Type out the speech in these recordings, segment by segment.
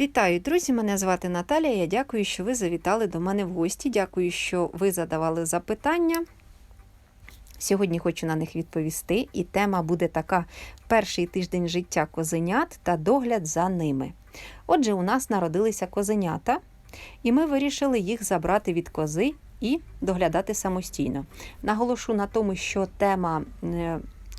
Вітаю, друзі! Мене звати Наталія. Я дякую, що ви завітали до мене в гості. Дякую, що ви задавали запитання. Сьогодні хочу на них відповісти, і тема буде така: перший тиждень життя козенят та догляд за ними. Отже, у нас народилися козенята, і ми вирішили їх забрати від кози і доглядати самостійно. Наголошу на тому, що тема.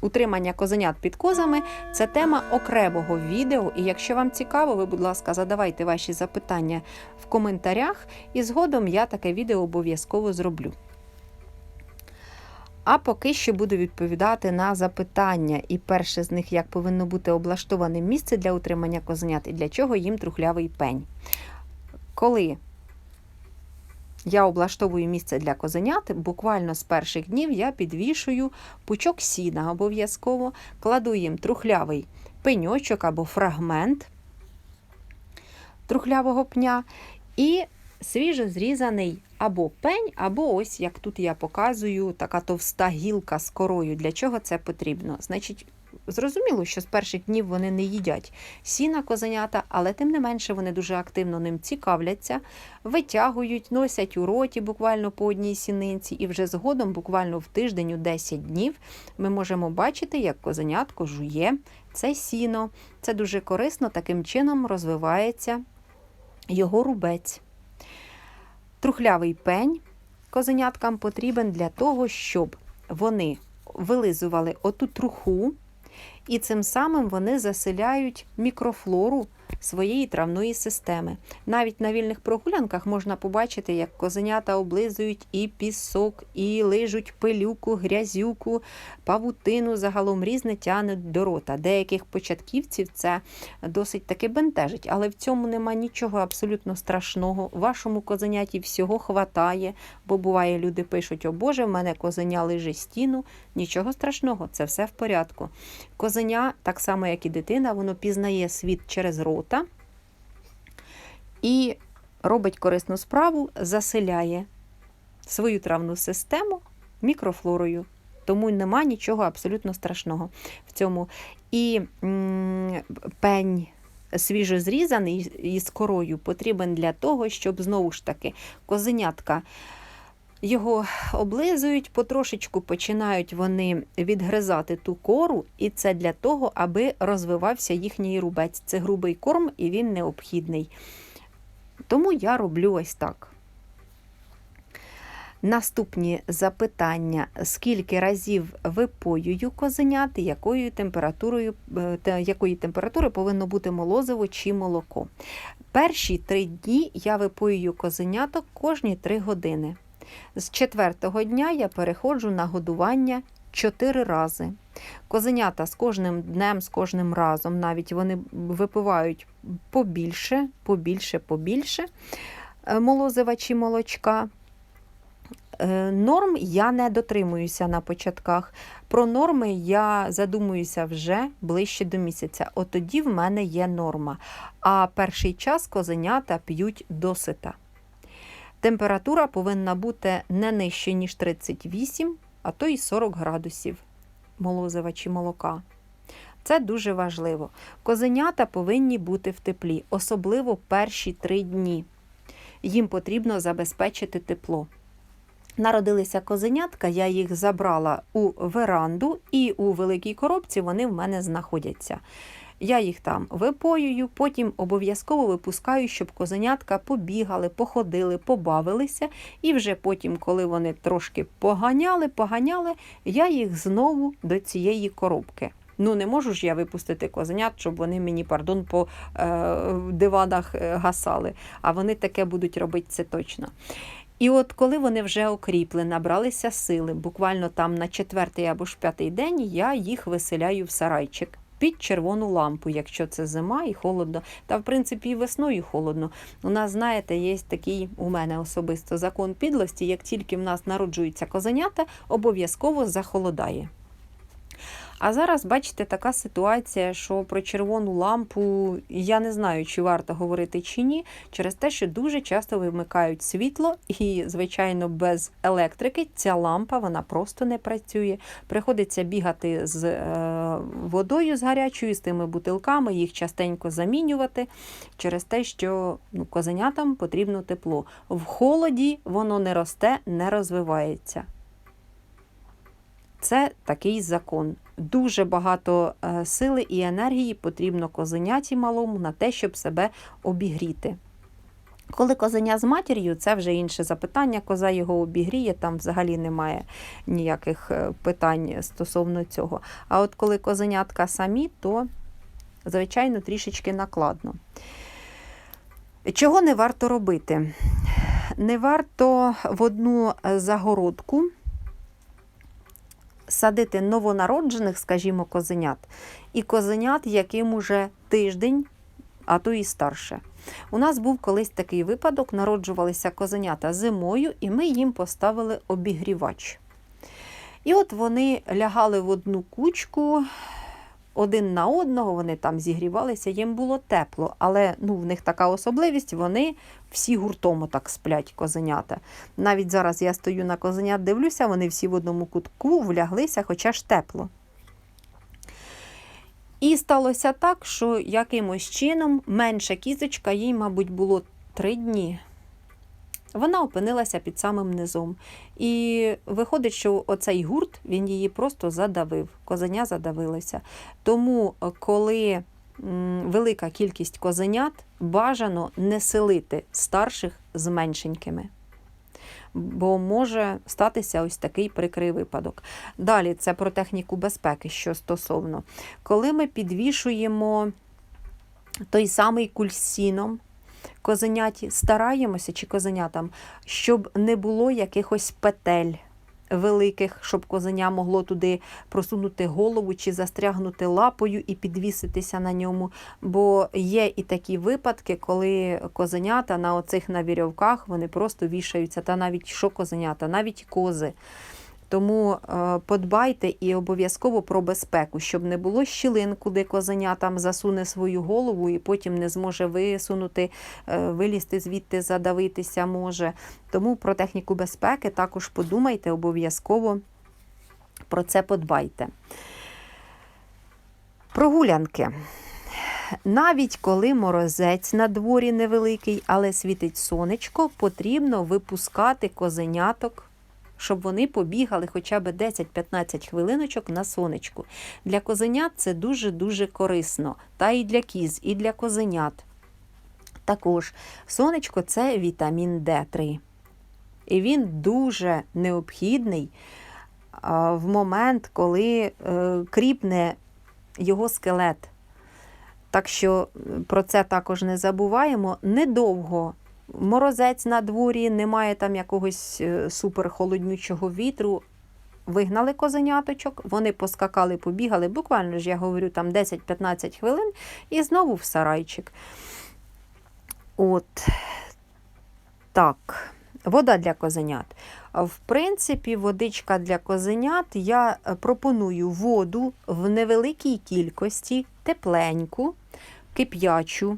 Утримання козенят під козами це тема окремого відео. І якщо вам цікаво, ви, будь ласка, задавайте ваші запитання в коментарях, і згодом я таке відео обов'язково зроблю. А поки що буду відповідати на запитання. І перше з них, як повинно бути облаштоване місце для утримання козенят і для чого їм трухлявий пень. Коли я облаштовую місце для козенят, буквально з перших днів я підвішую пучок сіна обов'язково, кладу їм трухлявий пеньочок або фрагмент трухлявого пня і свіжо зрізаний або пень, або ось, як тут я показую, така товста гілка з корою. Для чого це потрібно? Значить, Зрозуміло, що з перших днів вони не їдять сіна козенята, але тим не менше вони дуже активно ним цікавляться, витягують, носять у роті буквально по одній сінинці, і вже згодом, буквально в тиждень у 10 днів, ми можемо бачити, як козенятко жує це сіно. Це дуже корисно, таким чином розвивається його рубець. Трухлявий пень козеняткам потрібен для того, щоб вони вилизували оту труху, і цим самим вони заселяють мікрофлору своєї травної системи. Навіть на вільних прогулянках можна побачити, як козенята облизують і пісок, і лижуть пилюку, грязюку, павутину, загалом різне тянуть до рота. Деяких початківців це досить таки бентежить, але в цьому нема нічого абсолютно страшного. Вашому козеняті всього хватає, бо буває, люди пишуть: О Боже, в мене козеня лиже стіну. Нічого страшного, це все в порядку. Козеня, так само як і дитина, воно пізнає світ через рота і робить корисну справу, заселяє свою травну систему мікрофлорою. Тому нема нічого абсолютно страшного в цьому. І м, пень свіжо зрізаний із корою потрібен для того, щоб знову ж таки козенятка. Його облизують, потрошечку починають вони відгризати ту кору, і це для того, аби розвивався їхній рубець. Це грубий корм і він необхідний. Тому я роблю ось так. Наступні запитання: скільки разів випоюю козенят, якою температурою, е, якої температури повинно бути молозиво чи молоко. Перші три дні я випоюю козеняток кожні три години. З четвертого дня я переходжу на годування чотири рази. Козенята з кожним днем, з кожним разом, навіть вони випивають побільше, побільше, побільше е, молозива чи молочка. Е, норм я не дотримуюся на початках. Про норми я задумуюся вже ближче до місяця. От тоді в мене є норма. А перший час козенята п'ють досита. Температура повинна бути не нижче, ніж 38, а то й 40 градусів молозива чи молока. Це дуже важливо. Козенята повинні бути в теплі, особливо перші три дні. Їм потрібно забезпечити тепло. Народилися козенятка, я їх забрала у веранду, і у великій коробці вони в мене знаходяться. Я їх там випоюю, потім обов'язково випускаю, щоб козенятка побігали, походили, побавилися. І вже потім, коли вони трошки поганяли, поганяли, я їх знову до цієї коробки. Ну, не можу ж я випустити козенят, щоб вони мені, пардон, по е, диванах гасали. А вони таке будуть робити це точно. І от коли вони вже окріпли, набралися сили, буквально там на четвертий або ж п'ятий день я їх виселяю в сарайчик під червону лампу, якщо це зима і холодно. Та, в принципі, і весною холодно. У нас, знаєте, є такий у мене особисто закон підлості, як тільки в нас народжуються козенята, обов'язково захолодає. А зараз, бачите, така ситуація, що про червону лампу я не знаю, чи варто говорити чи ні, через те, що дуже часто вимикають світло, і, звичайно, без електрики ця лампа вона просто не працює. Приходиться бігати з е, водою з гарячою, з тими бутилками, їх частенько замінювати через те, що ну, козенятам потрібно тепло. В холоді воно не росте, не розвивається. Це такий закон. Дуже багато е, сили і енергії потрібно козеняті малому на те, щоб себе обігріти. Коли козеня з матір'ю, це вже інше запитання. Коза його обігріє, там взагалі немає ніяких е, питань стосовно цього. А от коли козенятка самі, то, звичайно, трішечки накладно. Чого не варто робити? Не варто в одну загородку садити новонароджених, скажімо, козенят, і козенят, яким уже тиждень, а то і старше. У нас був колись такий випадок: народжувалися козенята зимою, і ми їм поставили обігрівач. І от вони лягали в одну кучку. Один на одного вони там зігрівалися, їм було тепло, але ну, в них така особливість, вони всі гуртом так сплять козенята. Навіть зараз я стою на козенят, дивлюся, вони всі в одному кутку вляглися, хоча ж тепло. І сталося так, що якимось чином менша кізочка, їй, мабуть, було три дні. Вона опинилася під самим низом. І виходить, що оцей гурт він її просто задавив, козеня задавилася. Тому, коли велика кількість козенят, бажано не селити старших з меншенькими. Бо може статися ось такий прикрий випадок. Далі це про техніку безпеки, що стосовно. Коли ми підвішуємо той самий кульсіном, козеняті стараємося чи козенятам, щоб не було якихось петель великих, щоб козеня могло туди просунути голову чи застрягнути лапою і підвіситися на ньому. Бо є і такі випадки, коли козенята на оцих на вірьовках вони просто вішаються, та навіть що козенята, навіть кози. Тому е, подбайте і обов'язково про безпеку, щоб не було щілин, куди козеня там засуне свою голову і потім не зможе висунути, е, вилізти звідти, задавитися може. Тому про техніку безпеки також подумайте, обов'язково про це подбайте. Прогулянки. Навіть коли морозець на дворі невеликий, але світить сонечко, потрібно випускати козеняток щоб вони побігали хоча б 10-15 хвилиночок на сонечку. Для козенят це дуже-дуже корисно. Та і для кіз, і для козенят. Також сонечко це вітамін Д3. І він дуже необхідний в момент, коли е, кріпне його скелет. Так що про це також не забуваємо. Недовго Морозець на дворі, немає там якогось е, суперхолоднючого вітру. Вигнали козеняточок, вони поскакали, побігали. Буквально ж я говорю, там 10-15 хвилин і знову в сарайчик. От так, вода для козенят. В принципі, водичка для козенят я пропоную воду в невеликій кількості, тепленьку, кип'ячу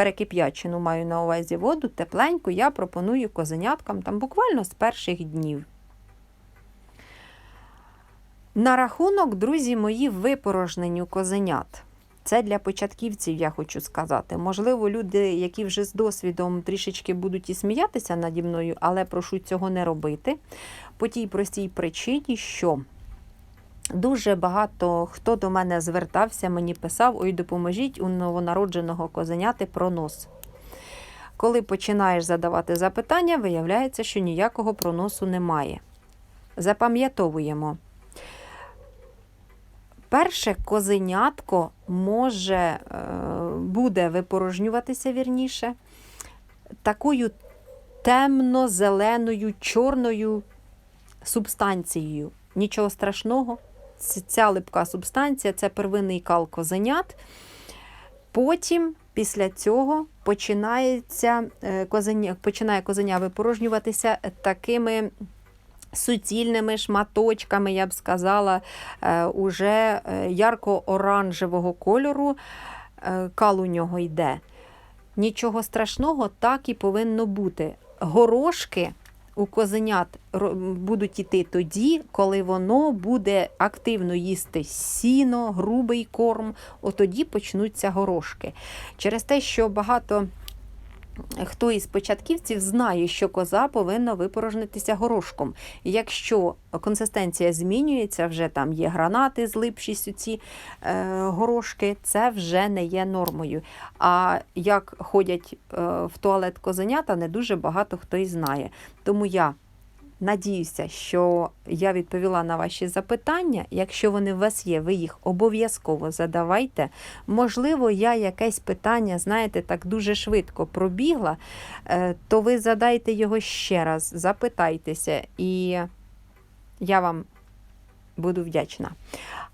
перекип'ячену маю на увазі воду, тепленьку, я пропоную козеняткам там буквально з перших днів. На рахунок, друзі мої, випорожненню козенят. Це для початківців, я хочу сказати. Можливо, люди, які вже з досвідом трішечки будуть і сміятися наді мною, але прошу цього не робити. По тій простій причині, що Дуже багато хто до мене звертався, мені писав: ой, допоможіть у новонародженого козеняти пронос. Коли починаєш задавати запитання, виявляється, що ніякого проносу немає. Запам'ятовуємо. Перше козенятко може, е, буде випорожнюватися вірніше, такою темно-зеленою, чорною субстанцією. Нічого страшного ця липка субстанція це первинний кал козенят. Потім, після цього, починається, е, козеня, починає козеня випорожнюватися такими суцільними шматочками, я б сказала, е, уже е, ярко-оранжевого кольору. Кал у нього йде. Нічого страшного, так і повинно бути. Горошки у козенят будуть іти тоді, коли воно буде активно їсти сіно, грубий корм, от тоді почнуться горошки. Через те, що багато хто із початківців знає, що коза повинна випорожнитися горошком. Якщо консистенція змінюється, вже там є гранати, злипшість ці е, горошки, це вже не є нормою. А як ходять е, в туалет козенята, не дуже багато хто і знає. Тому я надіюся, що я відповіла на ваші запитання. Якщо вони у вас є, ви їх обов'язково задавайте. Можливо, я якесь питання, знаєте, так дуже швидко пробігла, е, то ви задайте його ще раз, запитайтеся, і я вам буду вдячна.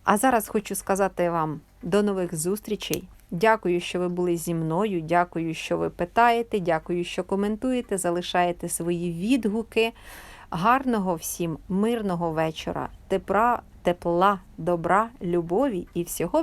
А зараз хочу сказати вам до нових зустрічей. Дякую, що ви були зі мною. Дякую, що ви питаєте. Дякую, що коментуєте, залишаєте свої відгуки. Гарного всім мирного вечора, тепла, тепла, добра, любові і всього